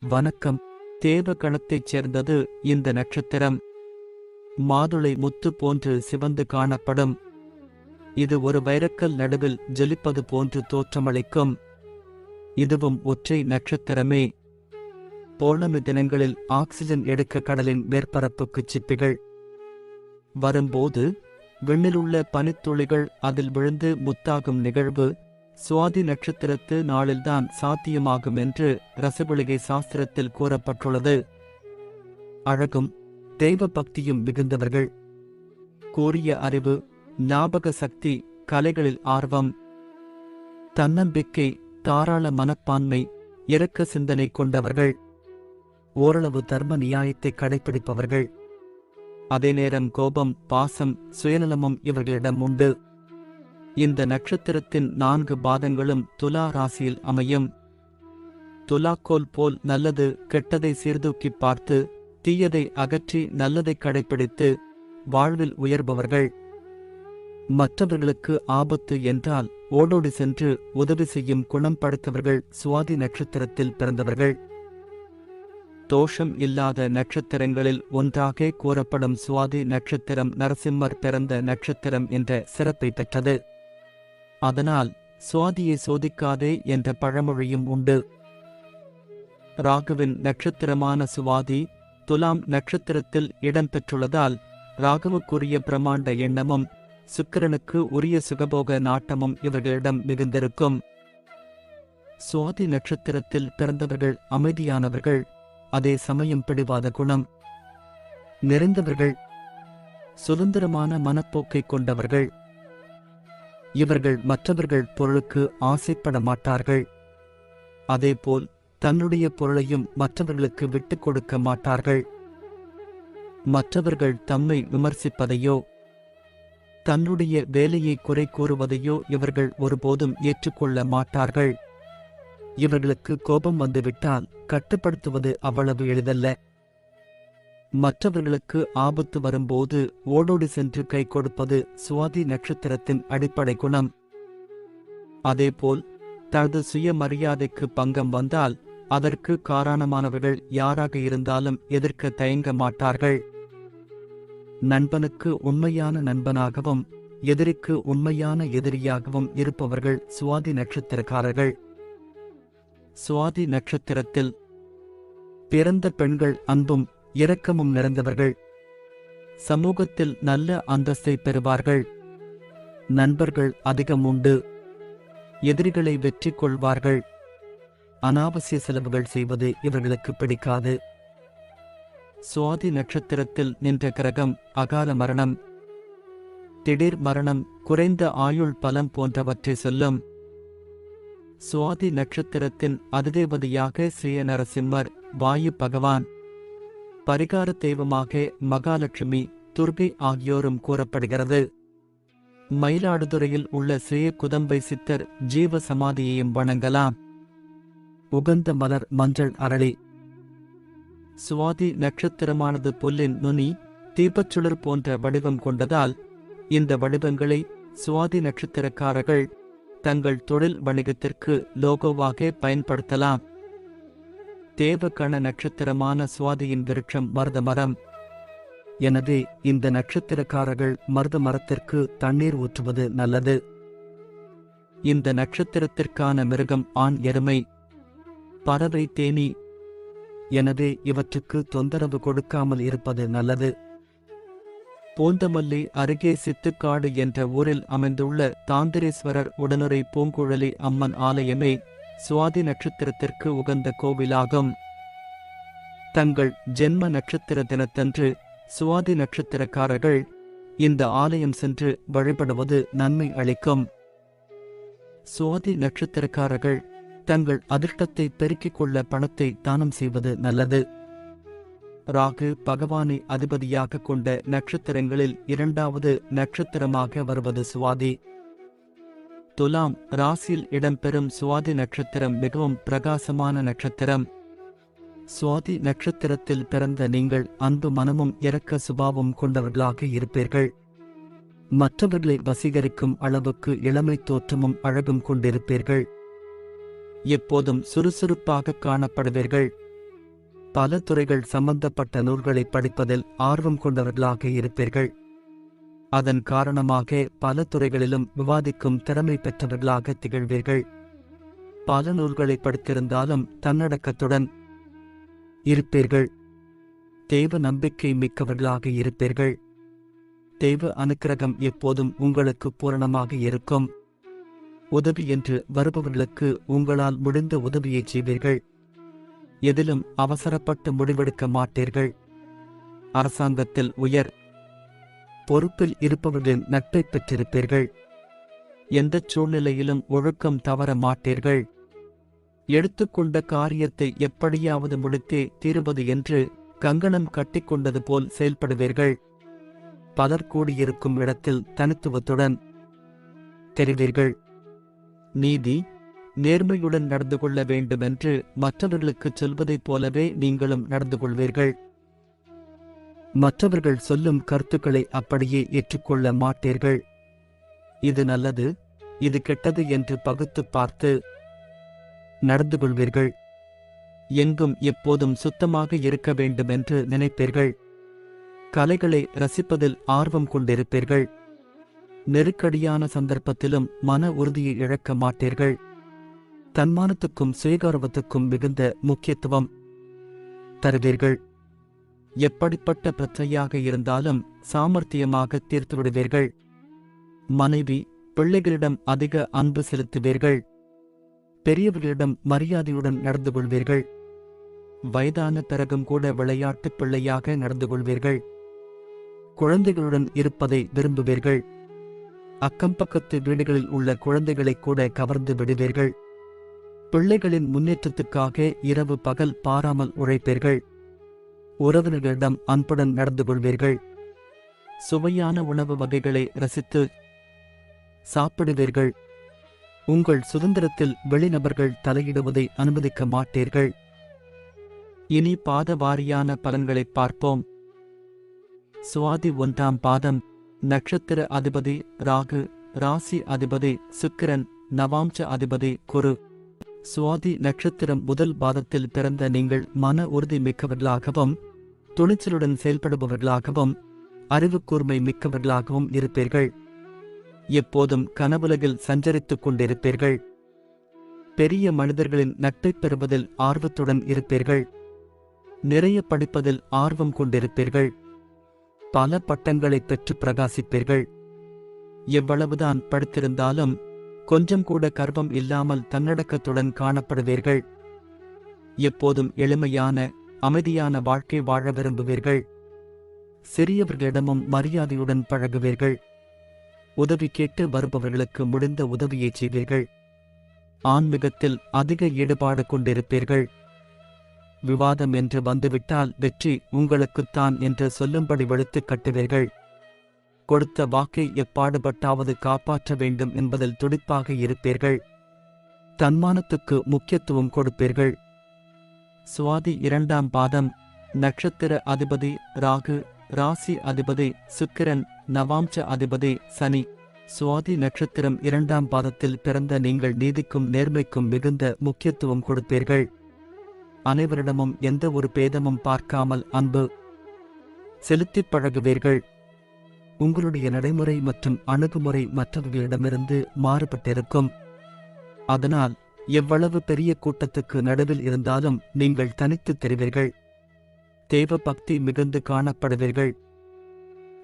வணக்கம். தேவகணத்தைச் சேர்ந்தது இந்த நட்சத்திரம். மாதுளை முத்து போன்று சிவந்து காணப்படும். இது ஒரு வைரக்கல் நடுவில் ஜொலிப்பது போன்று தோற்றமளிக்கும். இதுவும் ஒற்றை நட்சத்திரமே. பௌர்ணமி தினங்களில் ஆக்சிஜன் எடுக்க கடலின் மேற்பரப்புக்குச் சிப்பிகள். வரும்போது விண்ணிலுள்ள பனித்துளிகள் அதில் விழுந்து முத்தாகும் நிகழ்வு. சுவாதி நட்சத்திரத்து நாளில்தான் சாத்தியமாகும் என்று ரசகுலிகை சாஸ்திரத்தில் கூறப்பட்டுள்ளது. அழகும் தெய்வ பக்தியும் மிகுந்தவர்கள். கூறிய அறிவு ஞாபக சக்தி கலைகளில் ஆர்வம். தன்னம்பிக்கை தாராள மனப்பான்மை இரக்க சிந்தனை கொண்டவர்கள். ஓரளவு தர்ம நியாயத்தை கடைபிடிப்பவர்கள் அதே நேரம் கோபம் பாசம் சுயநலமும் இவர்களிடம் உண்டு. இந்த நட்சத்திரத்தின் நான்கு பாதங்களும் துலா ராசியில் அமையும். துலாக்கோல் போல் நல்லது கெட்டதை சீர்தூக்கி பார்த்து தீயதை அகற்றி நல்லதை கடைபிடித்து வாழ்வில் உயர்பவர்கள். மற்றவர்களுக்கு ஆபத்து என்றால் ஓடோடி சென்று உதவி செய்யும் குணம் படைத்தவர்கள் சுவாதி நட்சத்திரத்தில் பிறந்தவர்கள். தோஷம் இல்லாத நட்சத்திரங்களில் ஒன்றாக கூறப்படும் சுவாதி நட்சத்திரம் நரசிம்மர் பிறந்த நட்சத்திரம் என்ற சிறப்பை பெற்றது. அதனால் சுவாதியை சோதிக்காதே என்ற பழமொழியும் உண்டு. ராகுவின் நட்சத்திரமான சுவாதி துலாம் நட்சத்திரத்தில் இடம்பெற்றுள்ளதால் ராகுவுக்குரிய பிரமாண்ட எண்ணமும் சுக்கிரனுக்கு உரிய சுகபோக நாட்டமும் இவர்களிடம் மிகுந்திருக்கும். சுவாதி நட்சத்திரத்தில் பிறந்தவர்கள் அமைதியானவர்கள் அதே சமயம் பிடிவாத குணம் நிறைந்தவர்கள் சுதந்திரமான மனப்போக்கை கொண்டவர்கள். இவர்கள் மற்றவர்கள் பொருளுக்கு ஆசைப்பட மாட்டார்கள். அதேபோல் தன்னுடைய பொருளையும் மற்றவர்களுக்கு விட்டுக் கொடுக்க மாட்டார்கள். மற்றவர்கள் தம்மை விமர்சிப்பதையோ தன்னுடைய வேலையை குறை கூறுவதையோ இவர்கள் ஒருபோதும் ஏற்றுக்கொள்ள மாட்டார்கள். இவர்களுக்கு கோபம் வந்துவிட்டால் கட்டுப்படுத்துவது அவ்வளவு எளிதல்ல. மற்றவர்களுக்கு ஆபத்து வரும்போது ஓடோடி சென்று கை கொடுப்பது சுவாதி நட்சத்திரத்தின் அடிப்படை குணம். அதேபோல் தனது சுயமரியாதைக்கு பங்கம் வந்தால் அதற்கு காரணமானவர்கள் யாராக இருந்தாலும் எதிர்க்க தயங்க மாட்டார்கள். நண்பனுக்கு உண்மையான நண்பனாகவும் எதிரிக்கு உண்மையான எதிரியாகவும் இருப்பவர்கள் சுவாதி நட்சத்திரக்காரர்கள். சுவாதி நட்சத்திரத்தில் பிறந்த பெண்கள் அன்பும் இரக்கமும் நிறைந்தவர்கள். சமூகத்தில் நல்ல அந்தஸ்தை பெறுவார்கள். நண்பர்கள் அதிகம் உண்டு. எதிரிகளை வெற்றி கொள்வார்கள். அனாவசிய செலவுகள் செய்வது இவர்களுக்கு பிடிக்காது. சுவாதி நட்சத்திரத்தில் நின்ற கிரகம் அகால மரணம். திடீர் மரணம் குறைந்த ஆயுள் பலம் போன்றவற்றை சொல்லும். சுவாதி நட்சத்திரத்தின் அதிதேவதையாக ஸ்ரீய நரசிம்மர் வாயு பகவான். பரிகார தெய்வமாக மகாலட்சுமி துர்கை ஆகியோரும் கூறப்படுகிறது. மயிலாடுதுறையில் உள்ள ஸ்ரீ குதம்பை சித்தர் ஜீவ சமாதியையும் வணங்கலாம். உகந்த மலர் மஞ்சள் அரளி. சுவாதி நட்சத்திரமானது புல்லின் நுனி தீபச்சுடர் போன்ற வடிவம் கொண்டதால் இந்த வடிவங்களை சுவாதி நட்சத்திரக்காரர்கள் தங்கள் தொழில் வணிகத்திற்கு லோகோவாக பயன்படுத்தலாம். தேவகண நட்சத்திரமான சுவாதியின் விருட்சம் மருத மரம் எனவே இந்த நட்சத்திரக்காரர்கள் மருத மரத்திற்கு தண்ணீர் ஊற்றுவது நல்லது. இந்த நட்சத்திரத்திற்கான மிருகம் ஆண் எருமை. பறவை தேனி. எனவே இவற்றுக்கு தொந்தரவு கொடுக்காமல் இருப்பது நல்லது. பூந்தமல்லி அருகே சித்துக்காடு என்ற ஊரில் அமைந்துள்ள தாந்திரேஸ்வரர் உடனுரை பூங்குழலி அம்மன் ஆலயமே சுவாதி நட்சத்திரத்திற்கு உகந்த கோவிலாகும். தங்கள் ஜென்ம நட்சத்திர தினத்தன்று சுவாதி நட்சத்திரக்காரர்கள் இந்த ஆலயம் சென்று வழிபடுவது நன்மை அளிக்கும். சுவாதி நட்சத்திரக்காரர்கள் தங்கள் அதிர்ஷ்டத்தை பெருக்கிக் கொள்ள பணத்தை தானம் செய்வது நல்லது. ராகு பகவானை அதிபதியாக கொண்ட நட்சத்திரங்களில் இரண்டாவது நட்சத்திரமாக வருவது சுவாதி. துலாம் ராசியில் இடம்பெறும் சுவாதி நட்சத்திரம் மிகவும் பிரகாசமான நட்சத்திரம். சுவாதி நட்சத்திரத்தில் பிறந்த நீங்கள் அன்பு மனமும் இரக்க சுபாவம் கொண்டவர்களாக இருப்பீர்கள். மற்றவர்களை வசீகரிக்கும் அளவுக்கு இளமை தோற்றமும் அழகும் கொண்டிருப்பீர்கள். எப்போதும் சுறுசுறுப்பாக காணப்படுவீர்கள். பல துறைகள் சம்பந்தப்பட்ட நூல்களை படிப்பதில் ஆர்வம் கொண்டவர்களாக இருப்பீர்கள். அதன் காரணமாக பல துறைகளிலும் விவாதிக்கும் திறமை பெற்றவர்களாக திகழ்வீர்கள். பல நூல்களை படித்திருந்தாலும் தன்னடக்கத்துடன் இருப்பீர்கள். தெய்வ நம்பிக்கை மிக்கவர்களாக இருப்பீர்கள். தெய்வ அனுக்கிரகம் எப்போதும் உங்களுக்கு பூரணமாக இருக்கும். உதவி என்று வருபவர்களுக்கு உங்களால் முடிந்த உதவியை செய்வீர்கள். எதிலும் அவசரப்பட்டு முடிவெடுக்க மாட்டீர்கள். அரசாங்கத்தில் உயர் பொறுப்பில் இருப்பவர்களின் நட்பை பெற்றிருப்பீர்கள். எந்தச் சூழ்நிலையிலும் ஒழுக்கம் தவற மாட்டீர்கள். எடுத்துக்கொண்ட காரியத்தை எப்படியாவது முடித்தே தீருவது என்று கங்கணம் கட்டிக்கொண்டது போல் செயல்படுவீர்கள். பலர் கூடியிருக்கும் இடத்தில் தனித்துவத்துடன் தெரிவீர்கள். நீதி நேர்மையுடன் நடந்து கொள்ள வேண்டுமென்று மற்றவர்களுக்குச் சொல்வதைப் போலவே நீங்களும் நடந்து கொள்வீர்கள். மற்றவர்கள் சொல்லும் கருத்துக்களை அப்படியே ஏற்றுக்கொள்ள மாட்டீர்கள். இது நல்லது இது கெட்டது என்று பகுத்துப் பார்த்து நடந்து கொள்வீர்கள். எங்கும் எப்போதும் சுத்தமாக இருக்க வேண்டுமென்று நினைப்பீர்கள். கலைகளை ரசிப்பதில் ஆர்வம் கொண்டிருப்பீர்கள். நெருக்கடியான சந்தர்ப்பத்திலும் மன உறுதியை இழக்க மாட்டீர்கள். தன்மானத்துக்கும் சுயகௌரவத்துக்கும் மிகுந்த முக்கியத்துவம் தருவீர்கள். எப்படிப்பட்ட பிரச்சனையாக இருந்தாலும் சாமர்த்தியமாக தீர்த்து விடுவீர்கள் மனைவி பிள்ளைகளிடம் அதிக அன்பு செலுத்துவீர்கள். பெரியவர்களிடம் மரியாதையுடன் நடந்து கொள்வீர்கள். வயதான பிறகும் கூட விளையாட்டு பிள்ளையாக நடந்து கொள்வீர்கள். குழந்தைகளுடன் இருப்பதை விரும்புவீர்கள். அக்கம் பக்கத்து வீடுகளில் உள்ள குழந்தைகளை கூட கவர்ந்து விடுவீர்கள். பிள்ளைகளின் முன்னேற்றத்துக்காக இரவு பகல் பாராமல் உழைப்பீர்கள். உறவினர்களிடம் அன்புடன் நடந்து கொள்வீர்கள். சுவையான உணவு வகைகளை ரசித்து சாப்பிடுவீர்கள். உங்கள் சுதந்திரத்தில் வெளிநபர்கள் தலையிடுவதை அனுமதிக்க மாட்டீர்கள். இனி பாத வாரியான பலன்களை பார்ப்போம். சுவாதி ஒன்றாம் பாதம் நட்சத்திர அதிபதி ராகு ராசி அதிபதி சுக்கிரன் நவாம்ச அதிபதி குரு. சுவாதி நட்சத்திரம் முதல் பாதத்தில் பிறந்த நீங்கள் மன உறுதி மிக்கவர்களாகவும் துணிச்சலுடன் செயல்படுபவர்களாகவும் அறிவுக்கூர்மை மிக்கவர்களாகவும் இருப்பீர்கள். எப்போதும் கனவுலகில் சஞ்சரித்துக் கொண்டிருப்பீர்கள். பெரிய மனிதர்களின் நட்பைப் பெறுவதில் ஆர்வத்துடன் இருப்பீர்கள். நிறைய படிப்பதில் ஆர்வம் கொண்டிருப்பீர்கள். பல பட்டங்களை பெற்று பிரகாசிப்பீர்கள். எவ்வளவுதான் படித்திருந்தாலும் கொஞ்சம் கூட கர்வம் இல்லாமல் தன்னடக்கத்துடன் காணப்படுவீர்கள். எப்போதும் எளிமையான அமைதியான வாழ்க்கை வாழ விரும்புவீர்கள். சிறியவர்களிடமும் மரியாதையுடன் பழகுவீர்கள். உதவி கேட்டு வருபவர்களுக்கு முடிந்த உதவியை செய்வீர்கள். ஆன்மீகத்தில் அதிக ஈடுபாடு கொண்டிருப்பீர்கள். விவாதம் என்று வந்துவிட்டால் வெற்றி உங்களுக்குத்தான் என்று சொல்லும்படி வெளுத்து கட்டுவீர்கள். கொடுத்த வாக்கை எப்பாடுபட்டாவது காப்பாற்ற வேண்டும் என்பதில் துடிப்பாக இருப்பீர்கள். தன்மானத்துக்கு முக்கியத்துவம் கொடுப்பீர்கள். சுவாதி இரண்டாம் பாதம் நட்சத்திர அதிபதி ராகு ராசி அதிபதி சுக்கிரன் நவாம்ச அதிபதி சனி. சுவாதி நட்சத்திரம் இரண்டாம் பாதத்தில் பிறந்த நீங்கள் நீதிக்கும் நேர்மைக்கும் மிகுந்த முக்கியத்துவம் கொடுப்பீர்கள். அனைவரிடமும் எந்த ஒரு பேதமும் பார்க்காமல் அன்பு செலுத்திப் பழகுவீர்கள். உங்களுடைய நடைமுறை மற்றும் அணுகுமுறை மற்றவர்களிடமிருந்து மாறுபட்டிருக்கும். அதனால் எவ்வளவு பெரிய கூட்டத்துக்கு நடுவில் இருந்தாலும் நீங்கள் தனித்து தெரிவீர்கள். தேவ பக்தி மிகுந்து காணப்படுவீர்கள்.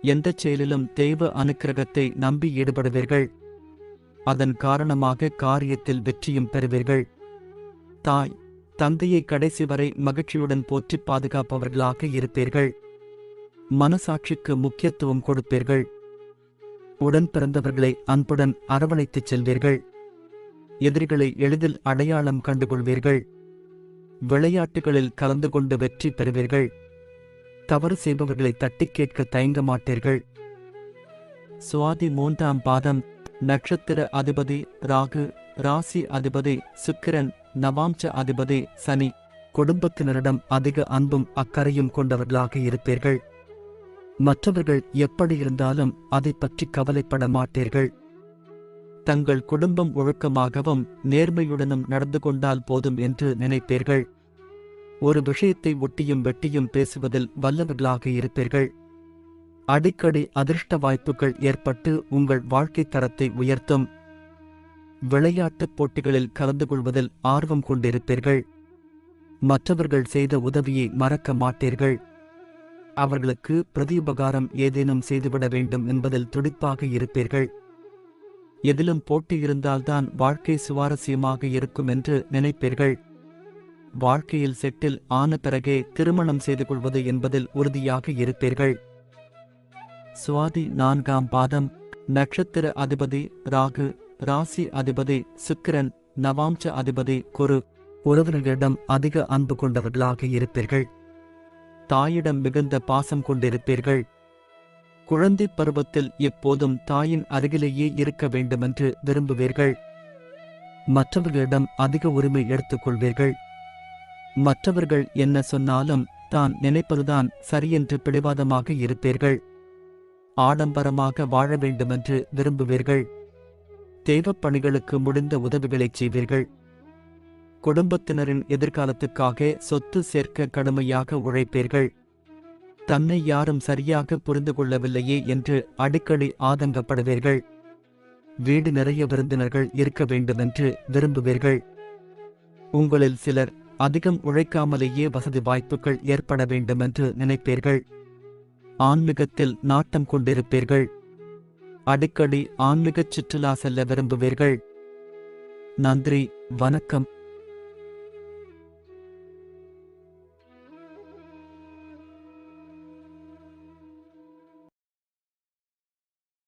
எந்தச் செயலிலும் தெய்வ அனுக்கிரகத்தை நம்பி ஈடுபடுவீர்கள். அதன் காரணமாக காரியத்தில் வெற்றியும் பெறுவீர்கள். தாய் தந்தையை கடைசி வரை மகிழ்ச்சியுடன் போற்றி பாதுகாப்பவர்களாக இருப்பீர்கள். மனசாட்சிக்கு முக்கியத்துவம் கொடுப்பீர்கள். உடன் பிறந்தவர்களை அன்புடன் அரவணைத்துச் செல்வீர்கள். எதிரிகளை எளிதில் அடையாளம் கண்டுகொள்வீர்கள். விளையாட்டுகளில் கலந்து கொண்டு வெற்றி பெறுவீர்கள். தவறு செய்பவர்களை தட்டி கேட்க தயங்க மாட்டீர்கள் சுவாதி மூன்றாம் பாதம் நட்சத்திர அதிபதி ராகு ராசி அதிபதி சுக்கிரன் நவாம்ச அதிபதி சனி. குடும்பத்தினரிடம் அதிக அன்பும் அக்கறையும் கொண்டவர்களாக இருப்பீர்கள். மற்றவர்கள் எப்படி இருந்தாலும் அதை பற்றி கவலைப்பட மாட்டீர்கள். தங்கள் குடும்பம் ஒழுக்கமாகவும் நேர்மையுடனும் நடந்து கொண்டால் போதும் என்று நினைப்பீர்கள். ஒரு விஷயத்தை ஒட்டியும் வெட்டியும் பேசுவதில் வல்லவர்களாக இருப்பீர்கள். அடிக்கடி அதிர்ஷ்ட வாய்ப்புகள் ஏற்பட்டு உங்கள் வாழ்க்கைத் தரத்தை உயர்த்தும். விளையாட்டுப் போட்டிகளில் கலந்து கொள்வதில் ஆர்வம் கொண்டிருப்பீர்கள். மற்றவர்கள் செய்த உதவியை மறக்க மாட்டீர்கள். அவர்களுக்கு பிரதியுபகாரம் ஏதேனும் செய்துவிட வேண்டும் என்பதில் துடிப்பாக இருப்பீர்கள். எதிலும் போட்டி இருந்தால்தான் வாழ்க்கை சுவாரஸ்யமாக இருக்கும் என்று நினைப்பீர்கள். வாழ்க்கையில் செட்டில் ஆன பிறகே திருமணம் செய்து கொள்வது என்பதில் உறுதியாக இருப்பீர்கள். சுவாதி நான்காம் பாதம். நட்சத்திர அதிபதி ராகு. ராசி அதிபதி சுக்கிரன். நவாம்ச அதிபதி குரு. உறவினர்களிடம் அதிக அன்பு கொண்டவர்களாக இருப்பீர்கள். தாயிடம் மிகுந்த பாசம் கொண்டிருப்பீர்கள். குழந்தை பருவத்தில் எப்போதும் தாயின் அருகிலேயே இருக்க வேண்டுமென்று விரும்புவீர்கள். மற்றவர்களிடம் அதிக உரிமை எடுத்துக்கொள்வீர்கள். மற்றவர்கள் என்ன சொன்னாலும் தான் நினைப்பதுதான் சரியென்று பிடிவாதமாக இருப்பீர்கள். ஆடம்பரமாக வாழ வேண்டுமென்று விரும்புவீர்கள். தெய்வப் பணிகளுக்கு முடிந்த உதவிகளை செய்வீர்கள். குடும்பத்தினரின் எதிர்காலத்துக்காக சொத்து சேர்க்க கடுமையாக உழைப்பீர்கள். தன்னை யாரும் சரியாக புரிந்து கொள்ளவில்லையே என்று அடிக்கடி ஆதங்கப்படுவீர்கள். வீடு நிறைய விருந்தினர்கள் இருக்க வேண்டுமென்று விரும்புவீர்கள். உங்களில் சிலர் அதிகம் உழைக்காமலேயே வசதி வாய்ப்புகள் ஏற்பட வேண்டுமென்று நினைப்பீர்கள். ஆன்மீகத்தில் நாட்டம் கொண்டிருப்பீர்கள். அடிக்கடி ஆன்மீகச் சுற்றுலா செல்ல விரும்புவீர்கள். நன்றி வணக்கம்.